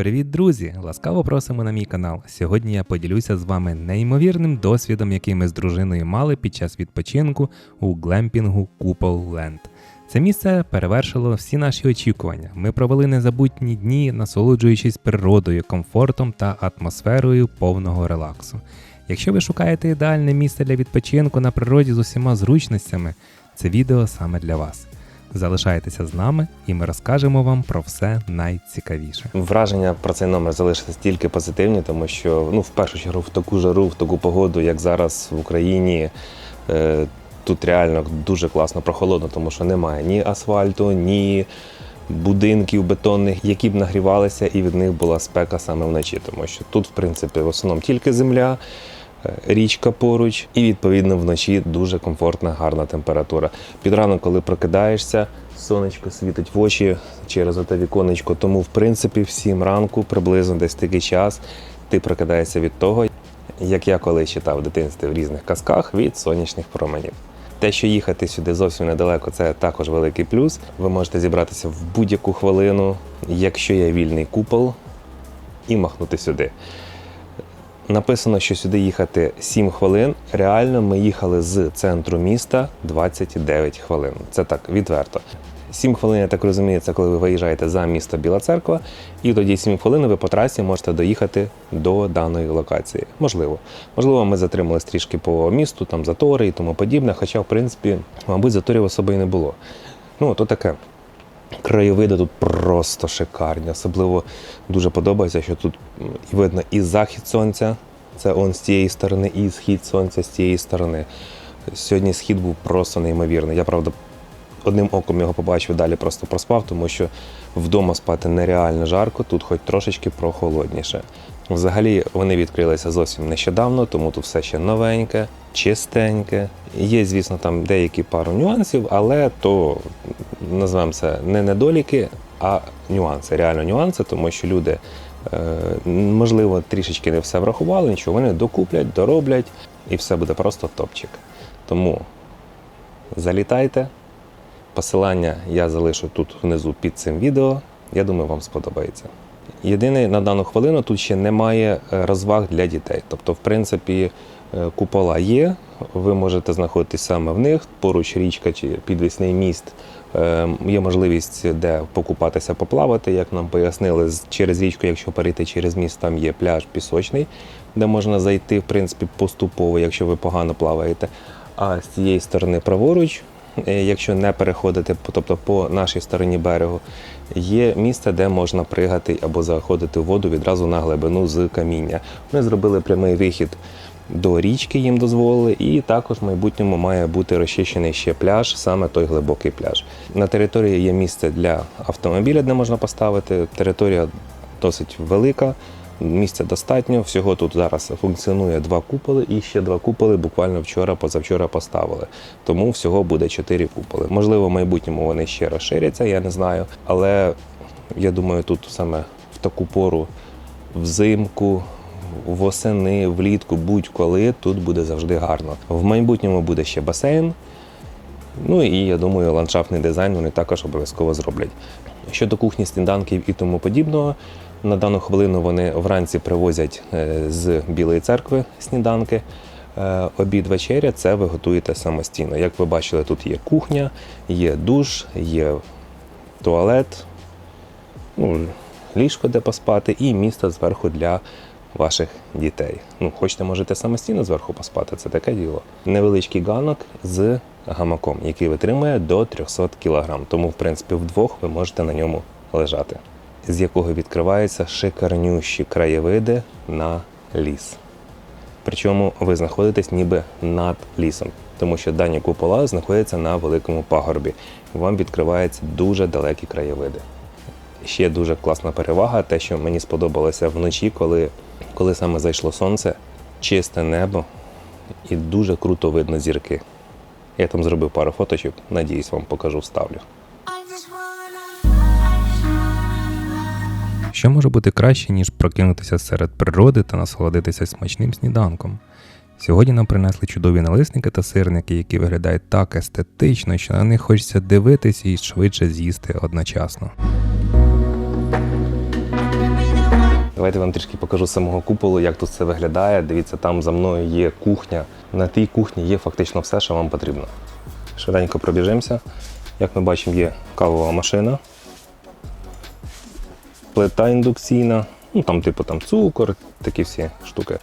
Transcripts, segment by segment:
Привіт, друзі! Ласкаво просимо на мій канал. Сьогодні я поділюся з вами неймовірним досвідом, який ми з дружиною мали під час відпочинку у глемпінгу Купол Ленд. Це місце перевершило всі наші очікування. Ми провели незабутні дні, насолоджуючись природою, комфортом та атмосферою повного релаксу. Якщо ви шукаєте ідеальне місце для відпочинку на природі з усіма зручностями, це відео саме для вас. Залишайтеся з нами, і ми розкажемо вам про все найцікавіше. Враження про цей номер залишились тільки позитивні, тому що ну, в першу чергу в таку жару, в таку погоду, як зараз в Україні, е, тут реально дуже класно прохолодно, тому що немає ні асфальту, ні будинків бетонних, які б нагрівалися, і від них була спека саме вночі. Тому що тут, в принципі, в основному тільки земля. Е, Річка поруч, і відповідно вночі дуже комфортна, гарна температура. Під ранок, коли прокидаєшся, сонечко світить в очі через оте віконечко. Тому, в принципі, в 7 ранку, приблизно десь такий час, ти прокидаєшся від того, як я колись читав в дитинстві в різних казках від сонячних променів. Те, що їхати сюди зовсім недалеко, це також великий плюс. Ви можете зібратися в будь-яку хвилину, якщо є вільний купол, і махнути сюди. Написано, що сюди їхати 7 хвилин. Реально ми їхали з центру міста 29 хвилин. Це так, відверто. 7 хвилин, я так розумію, це коли ви виїжджаєте за місто Біла Церква, і тоді 7 хвилин ви по трасі можете доїхати до даної локації. Можливо. Можливо, ми затримались трішки по місту, там затори і тому подібне, хоча, в принципі, мабуть, заторів особо і не було. Ну, то таке. Краєвиди тут просто шикарні. Особливо дуже подобається, що тут видно і захід сонця, це он з цієї сторони, і схід сонця з цієї сторони. Сьогодні схід був просто неймовірний. Я правда одним оком його побачив, далі просто проспав, тому що вдома спати нереально жарко, тут хоч трошечки прохолодніше. Взагалі вони відкрилися зовсім нещодавно, тому тут все ще новеньке, чистеньке. Є, звісно, там деякі пару нюансів, але то називаємо це не недоліки, а нюанси. Реально нюанси, тому що люди, е, можливо, трішечки не все врахували, нічого вони докуплять, дороблять, і все буде просто топчик. Тому залітайте. Посилання я залишу тут внизу під цим відео. Я думаю, вам сподобається. Єдине, на дану хвилину тут ще немає е, розваг для дітей. Тобто, в принципі, е, купола є, ви можете знаходитись саме в них, поруч річка чи підвісний міст. Е, Є можливість де покупатися, поплавати, як нам пояснили, через річку, якщо перейти через міст, там є пляж пісочний, де можна зайти, в принципі, поступово, якщо ви погано плаваєте. А з цієї сторони праворуч, якщо не переходити, тобто по нашій стороні берегу, є місце, де можна пригати або заходити в воду відразу на глибину з каміння. Ми зробили прямий вихід до річки, їм дозволили, і також в майбутньому має бути розчищений ще пляж, саме той глибокий пляж. На території є місце для автомобіля, де можна поставити. Територія досить велика. Місця достатньо. Всього тут зараз функціонує два куполи, і ще два куполи буквально вчора, позавчора поставили. Тому всього буде чотири куполи. Можливо, в майбутньому вони ще розширяться, я не знаю. Але я думаю, тут саме в таку пору взимку, восени, влітку, будь-коли тут буде завжди гарно. В майбутньому буде ще басейн. Ну і я думаю, ландшафтний дизайн вони також обов'язково зроблять. Щодо кухні, сніданків і тому подібного, на дану хвилину вони вранці привозять е, з Білої церкви сніданки. Е, Обід вечеря це ви готуєте самостійно. Як ви бачили, тут є кухня, є душ, є туалет, ну, ліжко, де поспати, і місце зверху для ваших дітей. Ну, хочете, можете самостійно зверху поспати, це таке діло. Невеличкий ганок з гамаком, який витримує до 300 кг. Тому, в принципі, вдвох ви можете на ньому лежати, з якого відкриваються шикарнющі краєвиди на ліс. Причому ви знаходитесь ніби над лісом, тому що дані купола знаходяться на великому пагорбі. Вам відкриваються дуже далекі краєвиди. Ще дуже класна перевага, те, що мені сподобалося вночі, коли, коли саме зайшло сонце, чисте небо і дуже круто видно зірки. Я там зробив пару фоточок, надіюсь, вам покажу, вставлю. Що може бути краще, ніж прокинутися серед природи та насолодитися смачним сніданком? Сьогодні нам принесли чудові налисники та сирники, які виглядають так естетично, що на них хочеться дивитися і швидше з'їсти одночасно. Давайте вам трішки покажу самого куполу, як тут все виглядає. Дивіться, там за мною є кухня. На тій кухні є фактично все, що вам потрібно. Швиденько пробіжимося. Як ми бачимо, є кавова машина, плита індукційна, ну там, типу, там цукор, такі всі штуки.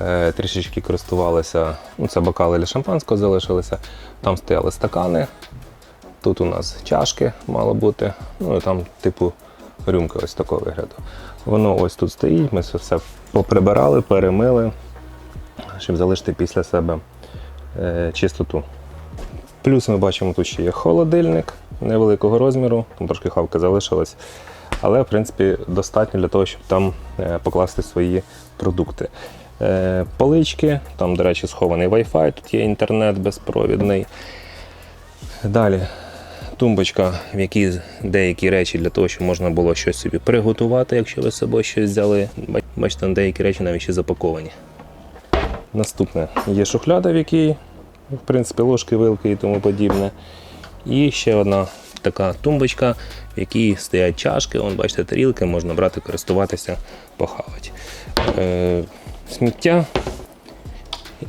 Е, трішечки користувалися, ну це бокали для шампанського залишилися. Там стояли стакани. Тут у нас чашки мало бути. Ну і там, типу, рюмка ось такого вигляду. Воно ось тут стоїть, ми все поприбирали, перемили, щоб залишити після себе е, чистоту. Плюс ми бачимо, тут ще є холодильник невеликого розміру, там трошки хавки залишилось. Але, в принципі, достатньо для того, щоб там е, покласти свої продукти. Е, Полички, там, до речі, схований Wi-Fi, тут є інтернет безпровідний. Далі тумбочка, в якій деякі речі для того, щоб можна було щось собі приготувати, якщо ви з собою щось взяли. Бач- Бачите, деякі речі навіть ще запаковані. Наступне є шухляда, в якій, в принципі, ложки, вилки і тому подібне. І ще одна така тумбочка, в якій стоять чашки. Вон, бачите, тарілки, можна брати, користуватися, похавати. Е, сміття.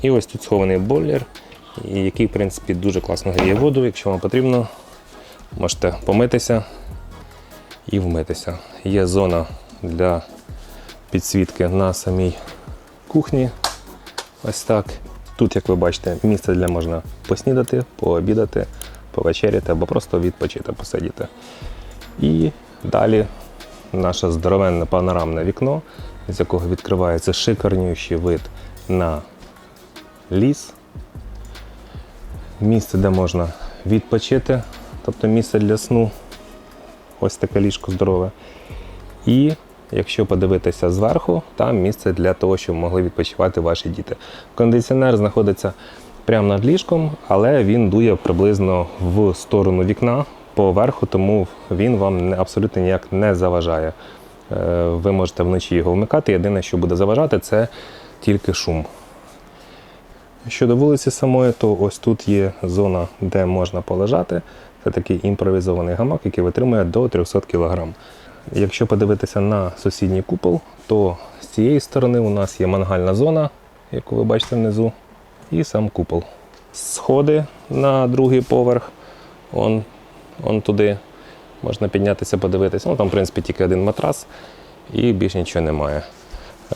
І ось тут схований бойлер, який, в принципі, дуже класно гріє воду. Якщо вам потрібно, можете помитися і вмитися. Є зона для підсвітки на самій кухні. Ось так. Тут, як ви бачите, місце для можна поснідати, пообідати, повечеряти або просто відпочити, посидіти. І далі наше здоровенне панорамне вікно, з якого відкривається шикарнющий вид на ліс. Місце, де можна відпочити, тобто місце для сну. Ось таке ліжко здорове. І якщо подивитися зверху, там місце для того, щоб могли відпочивати ваші діти. Кондиціонер знаходиться прямо над ліжком, але він дує приблизно в сторону вікна по верху, тому він вам абсолютно ніяк не заважає. Е, Ви можете вночі його вмикати. Єдине, що буде заважати, це тільки шум. Щодо вулиці самої, то ось тут є зона, де можна полежати. Це такий імпровізований гамак, який витримує до 300 кг. Якщо подивитися на сусідній купол, то з цієї сторони у нас є мангальна зона, яку ви бачите внизу, і сам купол. Сходи на другий поверх, он, он туди. Можна піднятися, подивитися. Ну, там, в принципі, тільки один матрас і більш нічого немає.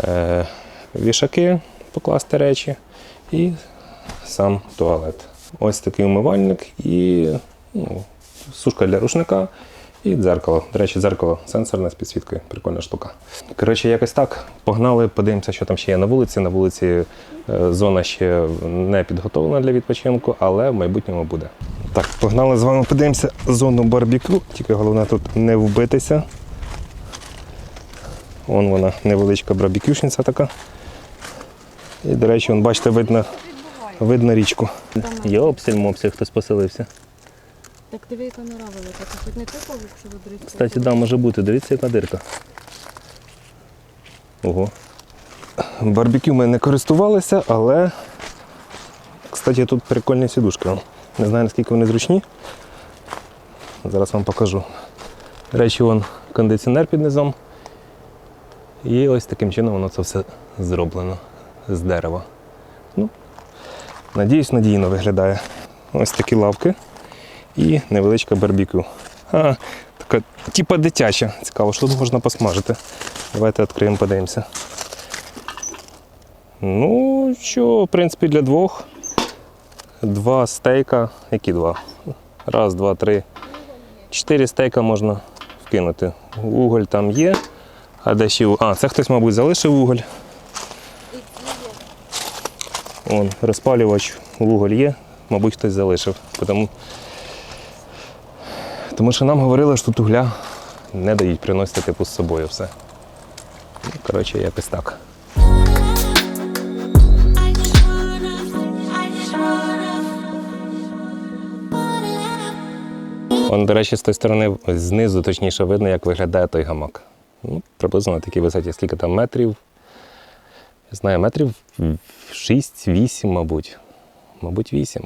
Е, вішаки покласти речі і сам туалет. Ось такий умивальник і ну, сушка для рушника і дзеркало. До речі, дзеркало сенсорне з підсвіткою. Прикольна штука. Коротше, якось так. Погнали, подивимося, що там ще є на вулиці. На вулиці е, зона ще не підготовлена для відпочинку, але в майбутньому буде. Так, погнали з вами подивимося зону барбекю. Тільки головне тут не вбитися. Вон вона невеличка барбекюшниця така. І, до речі, вон, бачите, видно, видно річку. Є обсіль хтось поселився. Так диви, яка нора велика. Це хоч не типу, якщо виберуть. Кстати, да, може бути. Дивіться, яка дирка. Ого. Барбекю ми не користувалися, але. Кстати, тут прикольні сідушки. Не знаю, наскільки вони зручні. Зараз вам покажу. Речі, вон кондиціонер під низом. І ось таким чином воно це все зроблено з дерева. Ну, надіюсь, надійно виглядає. Ось такі лавки і невеличка барбекю. А, така, типа дитяча. Цікаво, що тут можна посмажити. Давайте відкриємо, подивимося. Ну, що, в принципі, для двох. Два стейка. Які два? Раз, два, три. Чотири стейка можна вкинути. Уголь там є. А де ще? А, це хтось, мабуть, залишив уголь. Вон, розпалювач, вуголь є, мабуть, хтось залишив. Тому, тому що нам говорили, що тут угля не дають приносити типу з собою все. Коротше, якось так. Вон, до речі, з тої сторони, знизу точніше видно, як виглядає той гамак. Ну, приблизно на такій висоті, скільки там метрів. Знаю, метрів 6-8, мабуть. Мабуть, 8.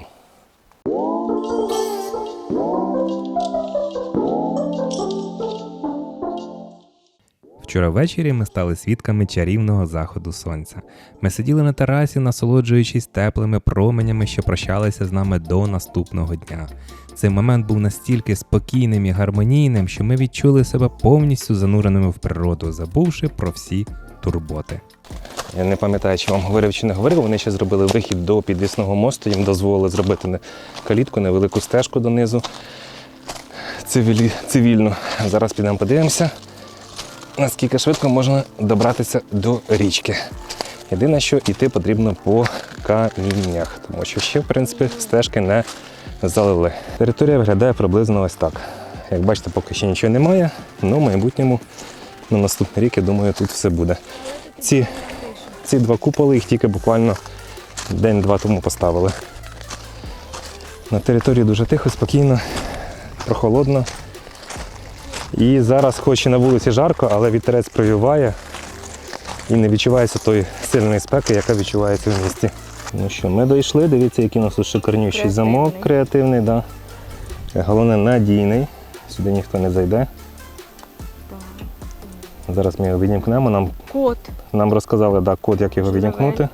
Вчора ввечері ми стали свідками чарівного заходу сонця. Ми сиділи на терасі, насолоджуючись теплими променями, що прощалися з нами до наступного дня. Цей момент був настільки спокійним і гармонійним, що ми відчули себе повністю зануреними в природу, забувши про всі турботи. Я не пам'ятаю, чи вам говорив чи не говорив. Вони ще зробили вихід до підвісного мосту. Їм дозволили зробити калітку, невелику стежку донизу. Цивілі, цивільно. Зараз підемо подивимося, наскільки швидко можна добратися до річки. Єдине, що йти потрібно по каміннях, тому що ще, в принципі, стежки не залили. Територія виглядає приблизно ось так. Як бачите, поки ще нічого немає, але в майбутньому на наступний рік, я думаю, тут все буде. Ці ці два куполи їх тільки буквально день-два тому поставили. На території дуже тихо, спокійно, прохолодно. І зараз, хоч і на вулиці жарко, але вітерець провіває і не відчувається тої сильної спеки, яка відчувається в місті. Ну що, ми дійшли, дивіться, який у нас тут Креативний. замок креативний, да. Головне надійний. Сюди ніхто не зайде. Зараз ми його відімкнемо. Нам, Код нам розказали да, код, як його відімкнути.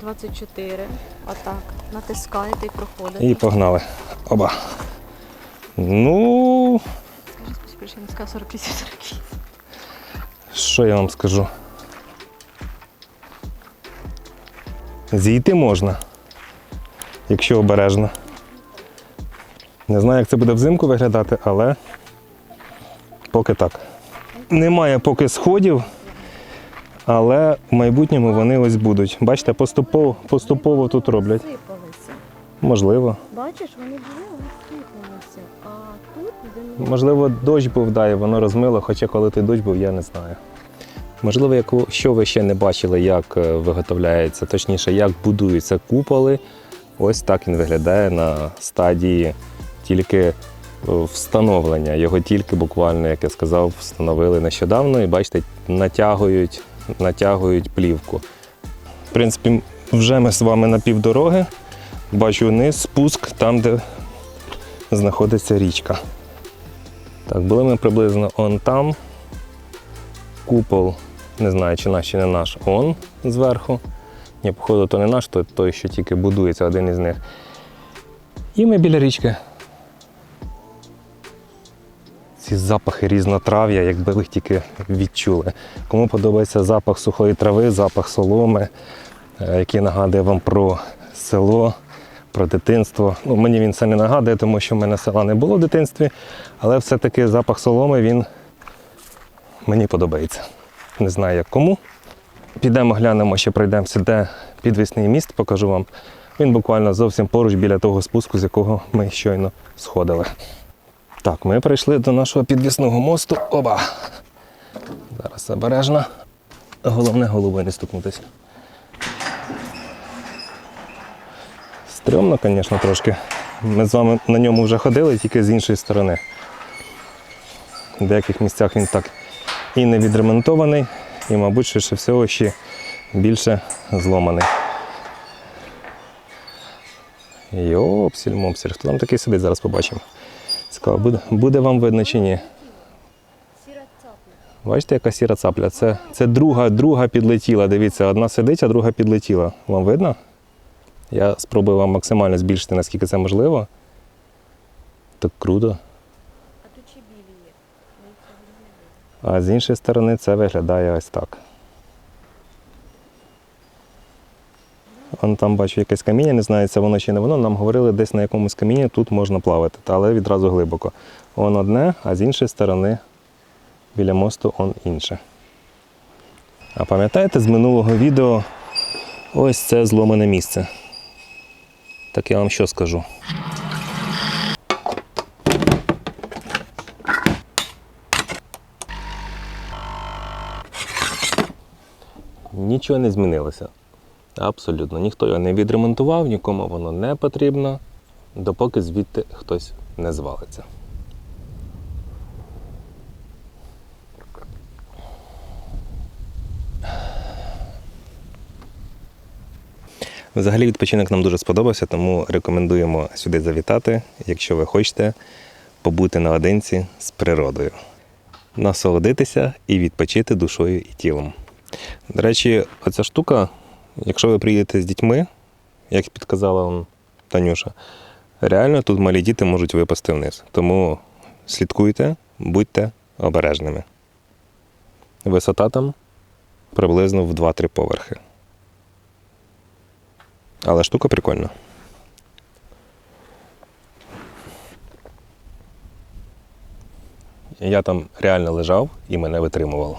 24. Отак. Натискаєте і проходите. І погнали. Оба. Ну, Скажи спасибо, що я не сказала 48 48. що я вам скажу? Зійти можна, якщо обережно. Не знаю, як це буде взимку виглядати, але поки так. Немає поки сходів, але в майбутньому вони ось будуть. Бачите, поступово, поступово тут роблять. Можливо. Бачиш, вони були, вони. А тут де Можливо, дощ був, да, і воно розмило, хоча коли той дощ був, я не знаю. Можливо, яку, що ви ще не бачили, як е, виготовляється, точніше, як будуються куполи. Ось так він виглядає на стадії тільки е, встановлення. Його тільки буквально, як я сказав, встановили нещодавно і бачите, натягують, натягують плівку. В принципі, вже ми з вами на півдороги. Бачу вниз, спуск там, де знаходиться річка. Так, були ми приблизно он там. Купол, не знаю, чи наш, чи не наш, он зверху. Ні, походу, то не наш, то той, що тільки будується, один із них. І ми біля річки. Ці запахи різнотрав'я, якби ви їх тільки відчули. Кому подобається запах сухої трави, запах соломи, е, який нагадує вам про село, про дитинство. Ну, мені він не нагадує, тому що в мене села не було в дитинстві, але все-таки запах соломи він мені подобається. Не знаю як кому. Підемо глянемо, ще пройдемося, де підвісний міст, покажу вам. Він буквально зовсім поруч біля того спуску, з якого ми щойно сходили. Так, ми прийшли до нашого підвісного мосту. Оба! Зараз обережно. Головне головою не стукнутися. Стрьомно, звісно, трошки. Ми з вами на ньому вже ходили, тільки з іншої сторони. В деяких місцях він так і не відремонтований, і, мабуть, швидше всього ще більше зломаний. Йопсіль, мопсіль. Хто там такий сидить, зараз побачимо. Цікаво, буде, буде вам видно чи ні. Бачите, яка сіра цапля? Це, це друга, друга підлетіла. Дивіться, одна сидить, а друга підлетіла. Вам видно? Я спробую вам максимально збільшити, наскільки це можливо. Так круто. А тут ще білі є. А з іншої сторони це виглядає ось так. Вон там бачу якесь каміння, не знаю, це воно чи не воно. Нам говорили, десь на якомусь камінні тут можна плавати, але відразу глибоко. Вон одне, а з іншої сторони біля мосту он інше. А пам'ятаєте з минулого відео ось це зломане місце? Так я вам що скажу. Нічого не змінилося. Абсолютно. Ніхто його не відремонтував, нікому воно не потрібно, допоки звідти хтось не звалиться. Взагалі відпочинок нам дуже сподобався, тому рекомендуємо сюди завітати, якщо ви хочете побути наодинці з природою. насолодитися і відпочити душою і тілом. До речі, оця штука, якщо ви приїдете з дітьми, як підказала вам Танюша, реально тут малі діти можуть випасти вниз. Тому слідкуйте, будьте обережними. Висота там приблизно в 2-3 поверхи. Але штука прикольна. Я там реально лежав і мене витримувало.